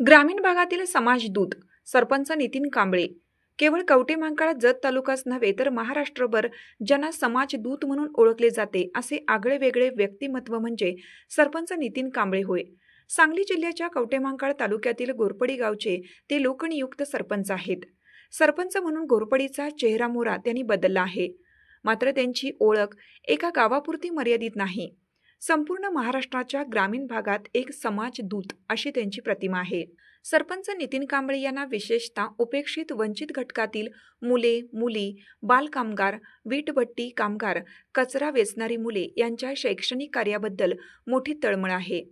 ग्रामीण भागातील समाजदूत सरपंच नितीन कांबळे. केवळ कवटे महांकाळ जत तालुकाच नव्हे तर महाराष्ट्रभर ज्यांना समाजदूत म्हणून ओळखले जाते असे आगळे वेगळे व्यक्तिमत्व म्हणजे सरपंच नितीन कांबळे होय. सांगली जिल्ह्याच्या कवटेमांकाळ तालुक्यातील गोरपडी गावचे ते लोकनियुक्त सरपंच आहेत. सरपंच म्हणून गोरपडीचा चेहरामोहरा त्यांनी बदलला आहे. मात्र त्यांची ओळख एका गावापुरती मर्यादित नाही. संपूर्ण महाराष्ट्राच्या ग्रामीण भागात एक समाजदूत अशी त्यांची प्रतिमा आहे. सरपंच नितीन कांबळे यांना विशेषतः उपेक्षित वंचित घटकातील मुले मुली बालकामगार वीटभट्टी कामगार कचरा वेचणारी मुले यांच्या शैक्षणिक कार्याबद्दल मोठी तळमळ आहे.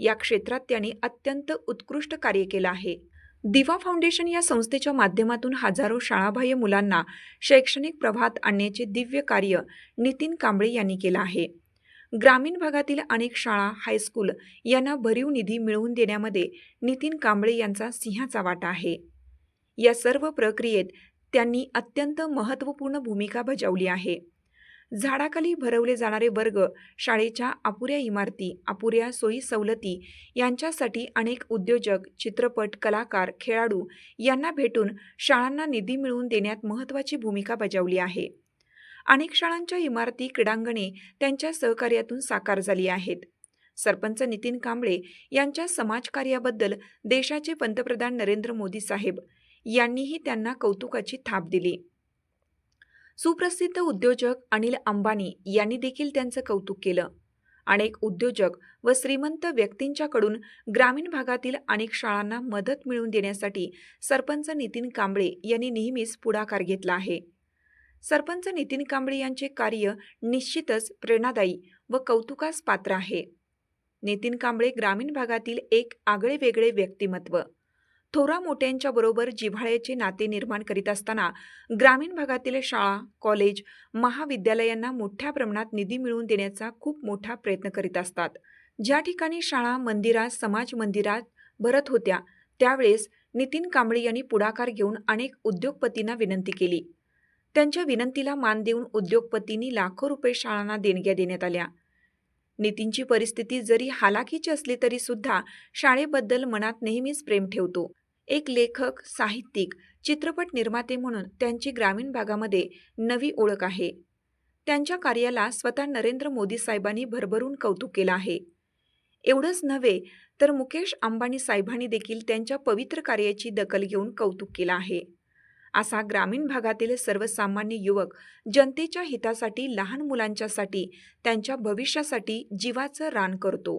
या क्षेत्रात त्यांनी अत्यंत उत्कृष्ट कार्य केलं आहे. दिवा फाउंडेशन या संस्थेच्या माध्यमातून हजारो शाळाबाह्य मुलांना शैक्षणिक प्रभात आणण्याचे दिव्य कार्य नितीन कांबळे यांनी केलं आहे. ग्रामीण भागातील अनेक शाळा हायस्कूल यांना भरीव निधी मिळवून देण्यामध्ये नितीन कांबळे यांचा सिंहाचा वाटा आहे. या सर्व प्रक्रियेत त्यांनी अत्यंत महत्त्वपूर्ण भूमिका बजावली आहे. झाडाखाली भरवले जाणारे वर्ग शाळेच्या अपुऱ्या इमारती अपुऱ्या सोयी सवलती यांच्यासाठी अनेक उद्योजक चित्रपट कलाकार खेळाडू यांना भेटून शाळांना निधी मिळवून देण्यात महत्त्वाची भूमिका बजावली आहे. अनेक शाळांच्या इमारती क्रीडांगणे त्यांच्या सहकार्यातून साकार झाली आहेत. सरपंच नितीन कांबळे यांच्या समाजकार्याबद्दल देशाचे पंतप्रधान नरेंद्र मोदी साहेब यांनीही त्यांना कौतुकाची थाप दिली. सुप्रसिद्ध उद्योजक अनिल अंबानी यांनी देखील त्यांचं कौतुक केलं. अनेक उद्योजक व श्रीमंत व्यक्तींच्याकडून ग्रामीण भागातील अनेक शाळांना मदत मिळवून देण्यासाठी सरपंच नितीन कांबळे यांनी नेहमीच पुढाकार घेतला आहे. सरपंच नितीन कांबळे यांचे कार्य निश्चितच प्रेरणादायी व कौतुकास पात्र आहे. नितीन कांबळे ग्रामीण भागातील एक आगळे वेगळे व्यक्तिमत्व. थोरा मोठ्यांच्या बरोबर जिव्हाळ्याचे नाते निर्माण करीत असताना ग्रामीण भागातील शाळा कॉलेज महाविद्यालयांना मोठ्या प्रमाणात निधी मिळवून देण्याचा खूप मोठा प्रयत्न करीत असतात. ज्या ठिकाणी शाळा मंदिरात समाज मंदिरात भरत होत्या त्यावेळेस नितीन कांबळे यांनी पुढाकार घेऊन अनेक उद्योगपतींना विनंती केली. त्यांच्या विनंतीला मान देऊन उद्योगपतींनी लाखो रुपये शाळांना देणग्या देण्यात आल्या. नितीनची परिस्थिती जरी हालाकीची असली तरी सुद्धा शाळेबद्दल मनात नेहमीच प्रेम ठेवतो. एक लेखक साहित्यिक चित्रपट निर्माते म्हणून त्यांची ग्रामीण भागामध्ये नवी ओळख आहे. त्यांच्या कार्याला स्वतः नरेंद्र मोदी साहेबांनी भरभरून कौतुक केलं आहे. एवढंच नव्हे तर मुकेश अंबानी साहेबांनी देखील त्यांच्या पवित्र कार्याची दखल घेऊन कौतुक केलं आहे. असा ग्रामीण भागातील सर्वसामान्य युवक जनतेच्या हितासाठी लहान मुलांच्यासाठी त्यांच्या भविष्यासाठी जीवाचं रान करतो.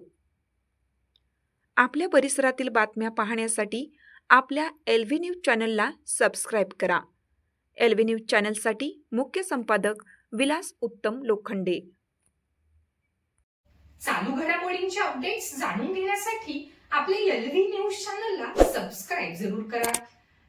आपल्या परिसरातील बातम्या पाहण्यासाठी आपल्या एल व्ही न्यूज चॅनलला सबस्क्राईब करा. एल व्ही न्यूज चॅनलसाठी मुख्य संपादक विलास उत्तम लोखंडे. चालू घडामोडींचे अपडेट्स जाणून घेण्यासाठी आपल्या एल व्ही न्यूज चॅनलला सबस्क्राईब जरूर करा.